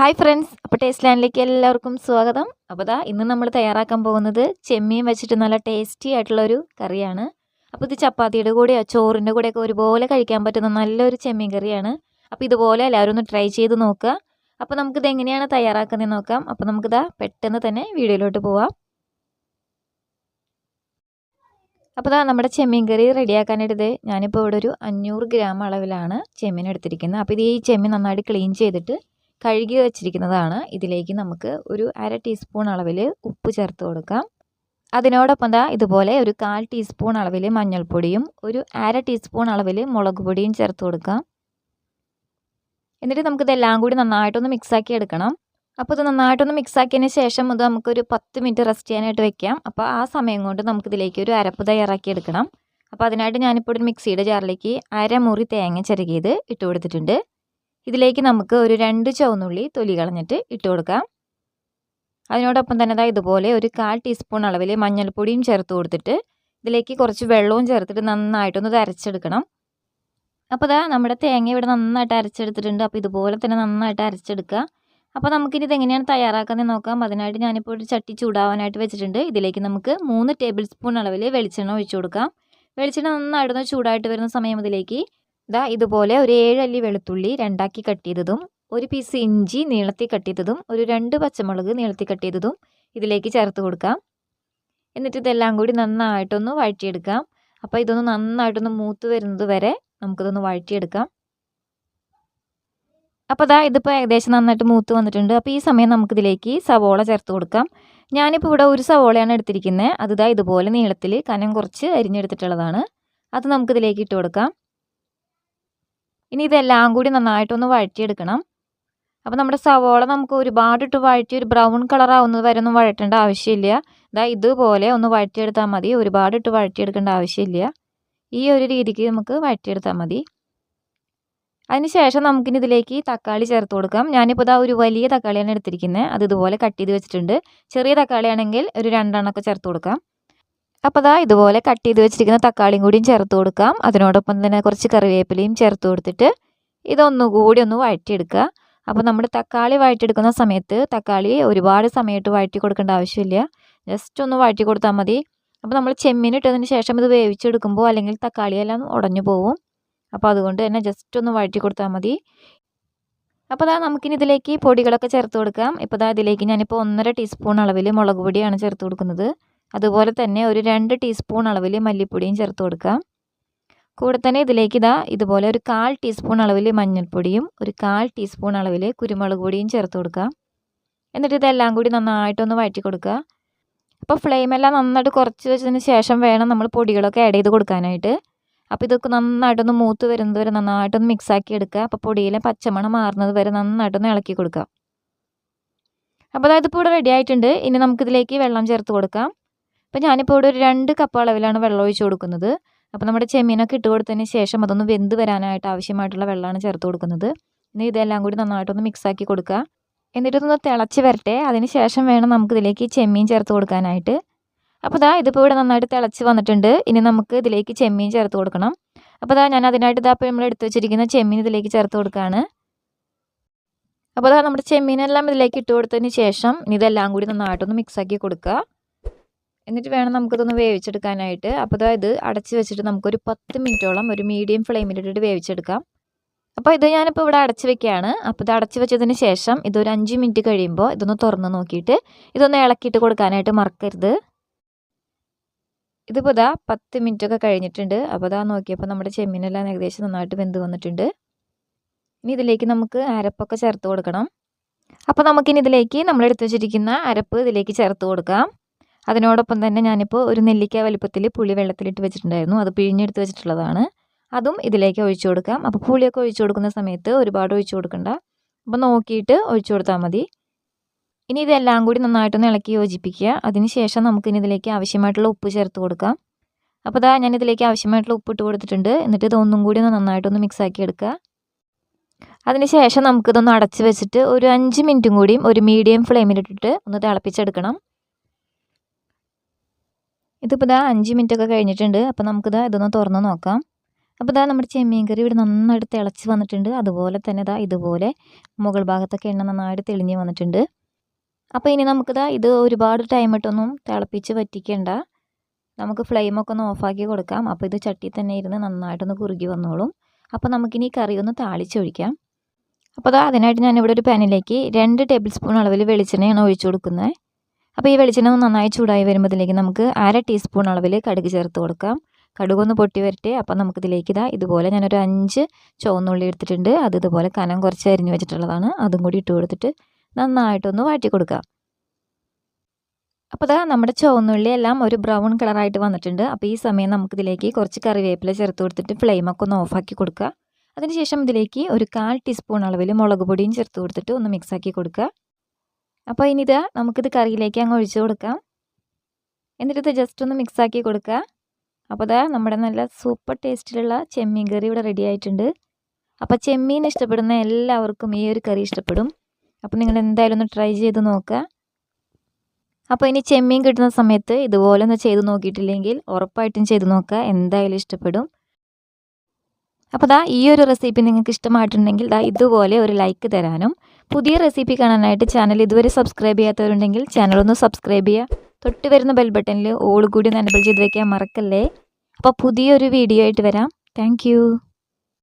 Hi friends അപ്പോൾ taste ലാൻഡിലേക്ക് എല്ലാവർക്കും സ്വാഗതം. അപ്പോൾ ദാ ഇന്ന് നമ്മൾ തയ്യാറാക്കാൻ പോകുന്നത് ചെമ്മീൻ വെച്ചിട്ട് നല്ല ടേസ്റ്റി ആയിട്ടുള്ള ഒരു കറിയാണ്. അപ്പോൾ ഇത് ചപ്പാത്തിയുടെ കൂടെയോ ചോറിന്റെ കൂടെയൊക്കെ ഒരുപോലെ കഴിക്കാൻ പറ്റുന്ന നല്ലൊരു ചെമ്മീൻ കറിയാണ്. അപ്പോൾ ഇതുപോലെ എല്ലാവരും ഒന്ന് ട്രൈ ചെയ്ത് നോക്കുക. അപ്പോൾ നമുക്കിത് എങ്ങനെയാണ് തയ്യാറാക്കുന്നത് നോക്കാം. അപ്പോൾ നമുക്കിതാ പെട്ടെന്ന് തന്നെ വീഡിയോയിലോട്ട് പോവാം. അപ്പോൾ ദാ നമ്മുടെ ചെമ്മീൻ കറി റെഡിയാക്കാനായിട്ട് ഞാനിപ്പോൾ ഇവിടെ ഒരു അഞ്ഞൂറ് ഗ്രാം അളവിലാണ് ചെമ്മീൻ എടുത്തിരിക്കുന്നത്. അപ്പോൾ ഇത് ഈ ചെമ്മീൻ നന്നായിട്ട് ക്ലീൻ ചെയ്തിട്ട് കഴുകി വച്ചിരിക്കുന്നതാണ്. ഇതിലേക്ക് നമുക്ക് ഒരു അര ടീസ്പൂൺ അളവിൽ ഉപ്പ് ചേർത്ത് കൊടുക്കാം. അതിനോടൊപ്പം ദാ ഇതുപോലെ ഒരു കാൽ ടീസ്പൂൺ അളവിൽ മഞ്ഞൾപ്പൊടിയും ഒരു അര ടീസ്പൂൺ അളവിൽ മുളക് പൊടിയും ചേർത്ത് കൊടുക്കാം. എന്നിട്ട് നമുക്കിതെല്ലാം കൂടി നന്നായിട്ടൊന്ന് മിക്സാക്കി എടുക്കണം. അപ്പോൾ ഇത് നന്നായിട്ടൊന്ന് മിക്സാക്കിയതിന് ശേഷം ഇത് നമുക്കൊരു പത്ത് മിനിറ്റ് റെസ്റ്റ് ചെയ്യാനായിട്ട് വെക്കാം. അപ്പോൾ ആ സമയം കൊണ്ട് നമുക്കിതിലേക്ക് ഒരു അരപ്പ് തയ്യാറാക്കി എടുക്കണം. അപ്പോൾ അതിനായിട്ട് ഞാനിപ്പോൾ ഒരു മിക്സിയുടെ ജാറിലേക്ക് അരമുറി തേങ്ങ ചിരകിയത് ഇട്ട് കൊടുത്തിട്ടുണ്ട്. ഇതിലേക്ക് നമുക്ക് ഒരു രണ്ട് ചുവന്നുള്ളി തൊലി കളഞ്ഞിട്ട് ഇട്ട് കൊടുക്കാം. അതിനോടൊപ്പം തന്നെ ദാ ഇതുപോലെ ഒരു കാൽ ടീസ്പൂൺ അളവിൽ മഞ്ഞൾപ്പൊടിയും ചേർത്ത് കൊടുത്തിട്ട് ഇതിലേക്ക് കുറച്ച് വെള്ളവും ചേർത്തിട്ട് നന്നായിട്ടൊന്ന് അരച്ചെടുക്കണം. അപ്പോൾ ദാ നമ്മുടെ തേങ്ങ ഇവിടെ നന്നായിട്ട് അരച്ചെടുത്തിട്ടുണ്ട്. അപ്പോൾ ഇതുപോലെ തന്നെ നന്നായിട്ട് അരച്ചെടുക്കുക. അപ്പോൾ നമുക്കിനി ഇതെങ്ങനെയാണ് തയ്യാറാക്കുന്നത് നോക്കാം. അതിനായിട്ട് ഞാനിപ്പോൾ ഒരു ചട്ടി ചൂടാവാനായിട്ട് വെച്ചിട്ടുണ്ട്. ഇതിലേക്ക് നമുക്ക് മൂന്ന് ടേബിൾ സ്പൂൺ അളവിൽ വെളിച്ചെണ്ണ ഒഴിച്ചു കൊടുക്കാം. വെളിച്ചെണ്ണ നന്നായിട്ടൊന്ന് ചൂടായിട്ട് വരുന്ന സമയം ഇതിലേക്ക് ഇതാ ഇതുപോലെ ഒരു ഏഴല്ലി വെളുത്തുള്ളി രണ്ടാക്കി കട്ട് ചെയ്തതും ഒരു പീസ് ഇഞ്ചി നീളത്തിൽ കട്ട് ചെയ്തതും ഒരു രണ്ട് പച്ചമുളക് നീളത്തിൽ കട്ട് ചെയ്തതും ഇതിലേക്ക് ചേർത്ത് കൊടുക്കാം. എന്നിട്ട് ഇതെല്ലാം കൂടി നന്നായിട്ടൊന്ന് വഴറ്റിയെടുക്കാം. അപ്പോൾ ഇതൊന്ന് നന്നായിട്ടൊന്ന് മൂത്ത് വരുന്നത് വരെ നമുക്കിതൊന്ന് വഴറ്റിയെടുക്കാം. അപ്പോൾ അതാ ഇതിപ്പോൾ ഏകദേശം നന്നായിട്ട് മൂത്ത് വന്നിട്ടുണ്ട്. അപ്പോൾ ഈ സമയം നമുക്കിതിലേക്ക് സവോള ചേർത്ത് കൊടുക്കാം. ഞാനിപ്പോൾ ഇവിടെ ഒരു സവോളയാണ് എടുത്തിരിക്കുന്നത് അത് ഇതാ ഇതുപോലെ നീളത്തിൽ കനം കുറച്ച് അരിഞ്ഞെടുത്തിട്ടുള്ളതാണ്. അത് നമുക്കിതിലേക്ക് ഇട്ട് കൊടുക്കാം. ഇനി ഇതെല്ലാം കൂടി നന്നായിട്ടൊന്ന് വഴറ്റിയെടുക്കണം. അപ്പോൾ നമ്മുടെ സവോള നമുക്ക് ഒരുപാട് ഇട്ട് വഴറ്റി ഒരു ബ്രൗൺ കളർ ആവുന്നത് വരെ ഒന്നും വഴറ്റേണ്ട ആവശ്യമില്ല. ഇതാ ഇതുപോലെ ഒന്ന് വഴറ്റിയെടുത്താൽ മതി. ഒരുപാട് ഇട്ട് വഴറ്റിയെടുക്കേണ്ട ആവശ്യമില്ല. ഈ ഒരു രീതിക്ക് നമുക്ക് വഴറ്റിയെടുത്താൽ മതി. അതിന് ശേഷം നമുക്കിനി ഇതിലേക്ക് തക്കാളി ചേർത്ത് കൊടുക്കാം. ഞാനിപ്പോൾ ഇതാ ഒരു വലിയ തക്കാളിയാണ് എടുത്തിരിക്കുന്നത് അത് ഇതുപോലെ കട്ട് ചെയ്ത് വെച്ചിട്ടുണ്ട്. ചെറിയ തക്കാളിയാണെങ്കിൽ ഒരു രണ്ടെണ്ണമൊക്കെ ചേർത്ത് കൊടുക്കാം. അപ്പോൾ ദാ ഇതുപോലെ കട്ട് ചെയ്ത് വെച്ചിരിക്കുന്ന തക്കാളിയും കൂടിയും ചേർത്ത് കൊടുക്കാം. അതിനോടൊപ്പം തന്നെ കുറച്ച് കറിവേപ്പിലയും ചേർത്ത് കൊടുത്തിട്ട് ഇതൊന്നുകൂടി ഒന്ന് വഴറ്റിയെടുക്കുക. അപ്പോൾ നമ്മൾ തക്കാളി വഴറ്റിയെടുക്കുന്ന സമയത്ത് തക്കാളി ഒരുപാട് സമയത്ത് വഴറ്റി കൊടുക്കേണ്ട ആവശ്യമില്ല. ജസ്റ്റ് ഒന്ന് വഴറ്റി കൊടുത്താൽ മതി. അപ്പോൾ നമ്മൾ ചെമ്മീൻ ഇട്ടതിന് ശേഷം ഇത് വേവിച്ചെടുക്കുമ്പോൾ അല്ലെങ്കിൽ തക്കാളിയെല്ലാം ഉടഞ്ഞു പോവും. അപ്പോൾ അതുകൊണ്ട് തന്നെ ജസ്റ്റ് ഒന്ന് വഴറ്റി കൊടുത്താൽ മതി. അപ്പോൾ അതാ നമുക്കിനി ഇതിലേക്ക് പൊടികളൊക്കെ ചേർത്ത് കൊടുക്കാം. ഇപ്പോൾ അതാ ഇതിലേക്ക് ഞാനിപ്പോൾ ഒന്നര ടീസ്പൂൺ അളവിൽ മുളക് പൊടിയാണ് ചേർത്ത് കൊടുക്കുന്നത്. അതുപോലെ തന്നെ ഒരു രണ്ട് ടീസ്പൂൺ അളവിൽ മല്ലിപ്പൊടിയും ചേർത്ത് കൊടുക്കാം കൂടെ തന്നെ ഇതിലേക്ക് ഇതാ ഇതുപോലെ ഒരു കാൽ ടീസ്പൂൺ അളവിൽ മഞ്ഞൾപ്പൊടിയും ഒരു കാൽ ടീസ്പൂൺ അളവിൽ കുരുമുളക് പൊടിയും ചേർത്ത് കൊടുക്കുക. എന്നിട്ട് ഇതെല്ലാം കൂടി നന്നായിട്ടൊന്ന് വഴറ്റി കൊടുക്കുക. അപ്പോൾ ഫ്ലെയിമെല്ലാം നന്നായിട്ട് കുറച്ച് വെച്ചതിന് ശേഷം വേണം നമ്മൾ പൊടികളൊക്കെ ആഡ് ചെയ്ത് കൊടുക്കാനായിട്ട്. അപ്പോൾ ഇതൊക്കെ നന്നായിട്ടൊന്ന് മൂത്ത് വരുന്നത് വരെ നന്നായിട്ടൊന്ന് മിക്സാക്കി എടുക്കുക. അപ്പോൾ പൊടിയിലെ പച്ചമണം മാറുന്നത് വരെ നന്നായിട്ടൊന്ന് ഇളക്കി കൊടുക്കുക. അപ്പോൾ അതായത് ഇപ്പോൾ ഇവിടെ റെഡി ആയിട്ടുണ്ട്. ഇനി നമുക്കിതിലേക്ക് വെള്ളം ചേർത്ത് കൊടുക്കാം. അപ്പോൾ ഞാനിപ്പോൾ ഇവിടെ ഒരു രണ്ട് കപ്പ് അളവിലാണ് വെള്ളം ഒഴിച്ച് കൊടുക്കുന്നത്. അപ്പോൾ നമ്മുടെ ചെമ്മീനൊക്കെ ഇട്ട് കൊടുത്തതിന് ശേഷം അതൊന്ന് വെന്ത് വരാനായിട്ട് ആവശ്യമായിട്ടുള്ള വെള്ളമാണ് ചേർത്ത് കൊടുക്കുന്നത്. ഇനി ഇതെല്ലാം കൂടി നന്നായിട്ടൊന്ന് മിക്സാക്കി കൊടുക്കുക. എന്നിട്ടൊന്ന് തിളച്ച് വരട്ടെ. അതിന് ശേഷം വേണം നമുക്ക് നമുക്കിതിലേക്ക് ചെമ്മീൻ ചേർത്ത് കൊടുക്കാനായിട്ട്. അപ്പോൾ ഇതാ ഇതിപ്പോൾ ഇവിടെ നന്നായിട്ട് തിളച്ച് വന്നിട്ടുണ്ട്. ഇനി നമുക്ക് ഇതിലേക്ക് ചെമ്മീൻ ചേർത്ത് കൊടുക്കണം. അപ്പോൾ ഇതാ ഞാൻ അതിനായിട്ട് ഇതാ നമ്മൾ എടുത്തു വെച്ചിരിക്കുന്ന ചെമ്മീൻ ഇതിലേക്ക് ചേർത്ത് കൊടുക്കുകയാണ് അപ്പോൾ ഇതാ നമ്മുടെ ചെമ്മീനെല്ലാം ഇതിലേക്ക് ഇട്ട് കൊടുത്തതിന് ശേഷം ഇതെല്ലാം കൂടി നന്നായിട്ടൊന്ന് മിക്സാക്കി കൊടുക്കുക. എന്നിട്ട് വേണം നമുക്കിതൊന്ന് വേവിച്ചെടുക്കാനായിട്ട്. അപ്പോൾ അതായത് അടച്ച് വെച്ചിട്ട് നമുക്കൊരു പത്ത് മിനിറ്റോളം ഒരു മീഡിയം ഫ്ലെയിമിലിട്ടിട്ട് വേവിച്ചെടുക്കാം. അപ്പോൾ ഇത് ഞാനിപ്പോൾ ഇവിടെ അടച്ച് വെക്കുകയാണ് അപ്പോൾ ഇത് അടച്ച് വെച്ചതിന് ശേഷം ഇതൊരു അഞ്ച് മിനിറ്റ് കഴിയുമ്പോൾ ഇതൊന്ന് തുറന്ന് നോക്കിയിട്ട് ഇതൊന്ന് ഇളക്കിയിട്ട് കൊടുക്കാനായിട്ട് മറക്കരുത്. ഇതിപ്പോൾ ഇതാ പത്ത് മിനിറ്റൊക്കെ കഴിഞ്ഞിട്ടുണ്ട്. അപ്പോൾ ഇതാ നോക്കിയപ്പോൾ നമ്മുടെ ചെമ്മീനെല്ലാം ഏകദേശം നന്നായിട്ട് വെന്ത് വന്നിട്ടുണ്ട്. ഇനി ഇതിലേക്ക് നമുക്ക് അരപ്പൊക്കെ ചേർത്ത് കൊടുക്കണം. അപ്പോൾ നമുക്കിനി ഇതിലേക്ക് നമ്മളെടുത്ത് വെച്ചിരിക്കുന്ന അരപ്പ് ഇതിലേക്ക് ചേർത്ത് കൊടുക്കാം. അതിനോടൊപ്പം തന്നെ ഞാനിപ്പോൾ ഒരു നെല്ലിക്ക വലിപ്പത്തിൽ പുളി വെള്ളത്തിലിട്ട് വെച്ചിട്ടുണ്ടായിരുന്നു. അത് പിഴിഞ്ഞെടുത്ത് വെച്ചിട്ടുള്ളതാണ്. അതും ഇതിലേക്ക് ഒഴിച്ചു കൊടുക്കാം. അപ്പോൾ പുളിയൊക്കെ ഒഴിച്ചു കൊടുക്കുന്ന സമയത്ത് ഒരുപാട് ഒഴിച്ചു കൊടുക്കണ്ട. അപ്പോൾ നോക്കിയിട്ട് ഒഴിച്ചു കൊടുത്താൽ മതി. ഇനി ഇതെല്ലാം കൂടി നന്നായിട്ടൊന്ന് ഇളക്കി യോജിപ്പിക്കുക. അതിനുശേഷം നമുക്കിനി ഇതിലേക്ക് ആവശ്യമായിട്ടുള്ള ഉപ്പ് ചേർത്ത് കൊടുക്കാം. അപ്പോൾ ഇതാ ഞാൻ ഇതിലേക്ക് ആവശ്യമായിട്ടുള്ള ഉപ്പ് ഇട്ട് കൊടുത്തിട്ടുണ്ട്. എന്നിട്ട് ഇതൊന്നും കൂടി ഒന്ന് നന്നായിട്ടൊന്ന് മിക്സ് ആക്കി എടുക്കുക. അതിനുശേഷം നമുക്കിതൊന്ന് അടച്ച് വെച്ചിട്ട് ഒരു അഞ്ച് മിനിറ്റും കൂടിയും ഒരു മീഡിയം ഫ്ലെയിമിലിട്ടിട്ട് ഒന്ന് തിളപ്പിച്ചെടുക്കണം. ഇതിപ്പോൾ ഇതാ അഞ്ച് മിനിറ്റ് ഒക്കെ കഴിഞ്ഞിട്ടുണ്ട്. അപ്പോൾ നമുക്കിതാ ഇതൊന്ന് തുറന്ന് നോക്കാം. അപ്പോൾ ഇതാ നമ്മുടെ ചെമ്മീൻ കറി ഇവിടെ നന്നായിട്ട് തിളച്ച് വന്നിട്ടുണ്ട്. അതുപോലെ തന്നെ ഇതാ ഇതുപോലെ മുകൾ ഭാഗത്തൊക്കെ എണ്ണ നന്നായിട്ട് തെളിഞ്ഞ് വന്നിട്ടുണ്ട്. അപ്പോൾ ഇനി നമുക്കിതാ ഇത് ഒരുപാട് ടൈം ഇട്ടൊന്നും തിളപ്പിച്ച് വറ്റിക്കേണ്ട. നമുക്ക് ഫ്ലെയിമൊക്കെ ഒന്ന് ഓഫാക്കി കൊടുക്കാം. അപ്പോൾ ഇത് ചട്ടി തന്നെ ഇരുന്ന് നന്നായിട്ടൊന്ന് കുറുകി വന്നോളും. അപ്പോൾ നമുക്കിനി കറി ഒന്ന് താളിച്ചൊഴിക്കാം. അപ്പോൾ അതാ അതിനായിട്ട് ഞാനിവിടെ ഒരു പാനിലേക്ക് രണ്ട് ടേബിൾ സ്പൂൺ അളവിൽ വെളിച്ചെണ്ണയാണ് ഒഴിച്ചു കൊടുക്കുന്നത്. അപ്പോൾ ഈ വെളിച്ചെണ്ണ നന്നായി ചൂടായി വരുമ്പോഴത്തേക്ക് നമുക്ക് അര ടീസ്പൂൺ അളവിൽ കടുക് ചേർത്ത് കൊടുക്കാം. കടുകൊന്ന് പൊട്ടി വരട്ടെ. അപ്പം നമുക്കിതിലേക്ക് ഇതാ ഇതുപോലെ ഞാനൊരു അഞ്ച് ചുവന്നുള്ളി എടുത്തിട്ടുണ്ട്. അത് ഇതുപോലെ കനം കുറച്ച് അരിഞ്ഞ് വെച്ചിട്ടുള്ളതാണ്. അതും കൂടി ഇട്ട് കൊടുത്തിട്ട് നന്നായിട്ടൊന്ന് വാട്ടി കൊടുക്കാം. അപ്പോൾ ഇതാ നമ്മുടെ ചുവന്നുള്ളി എല്ലാം ഒരു ബ്രൗൺ കളറായിട്ട് വന്നിട്ടുണ്ട്. അപ്പോൾ ഈ സമയം നമുക്കിതിലേക്ക് കുറച്ച് കറിവേപ്പില ചേർത്ത് കൊടുത്തിട്ട് ഫ്ലെയിമൊക്കെ ഒന്ന് ഓഫാക്കി കൊടുക്കുക അതിനുശേഷം ഇതിലേക്ക് ഒരു കാൽ ടീസ്പൂൺ അളവിൽ മുളക് പൊടിയും ചേർത്ത് കൊടുത്തിട്ട് ഒന്ന് മിക്സാക്കി കൊടുക്കുക അപ്പോൾ ഇനി ഇതാ നമുക്കിത് കറിയിലേക്ക് അങ്ങ് ഒഴിച്ചു കൊടുക്കാം. എന്നിട്ടിത് ജസ്റ്റ് ഒന്ന് മിക്സാക്കി കൊടുക്കുക. അപ്പോൾ ഇതാ നമ്മുടെ നല്ല സൂപ്പർ ടേസ്റ്റിലുള്ള ചെമ്മീൻ കറി ഇവിടെ റെഡി ആയിട്ടുണ്ട്. അപ്പോൾ ചെമ്മീൻ ഇഷ്ടപ്പെടുന്ന എല്ലാവർക്കും ഈ ഒരു കറി ഇഷ്ടപ്പെടും. അപ്പോൾ നിങ്ങൾ എന്തായാലും ഒന്ന് ട്രൈ ചെയ്ത് നോക്കുക. അപ്പോൾ ഇനി ചെമ്മീൻ കിട്ടുന്ന സമയത്ത് ഇതുപോലെ ഒന്ന് ചെയ്ത് നോക്കിയിട്ടില്ലെങ്കിൽ ഉറപ്പായിട്ടും ചെയ്ത് നോക്കുക. എന്തായാലും ഇഷ്ടപ്പെടും. അപ്പോൾ ദാ ഈ ഒരു റെസിപ്പി നിങ്ങൾക്ക് ഇഷ്ടമായിട്ടുണ്ടെങ്കിൽ ദാ ഇതുപോലെ ഒരു ലൈക്ക് തരാനും. പുതിയ റെസിപ്പി കാണാനായിട്ട് ചാനൽ ഇതുവരെ സബ്സ്ക്രൈബ് ചെയ്യാത്തവരുണ്ടെങ്കിൽ ചാനൽ ഒന്ന് സബ്സ്ക്രൈബ് ചെയ്യുക. തൊട്ട് വരുന്ന ബെൽ ബട്ടണിൽ ഓൾ കൂടി ഒന്ന് എനബിൾ ചെയ്ത് വയ്ക്കാൻ മറക്കല്ലേ? അപ്പോൾ പുതിയൊരു വീഡിയോ ആയിട്ട് വരാം. താങ്ക്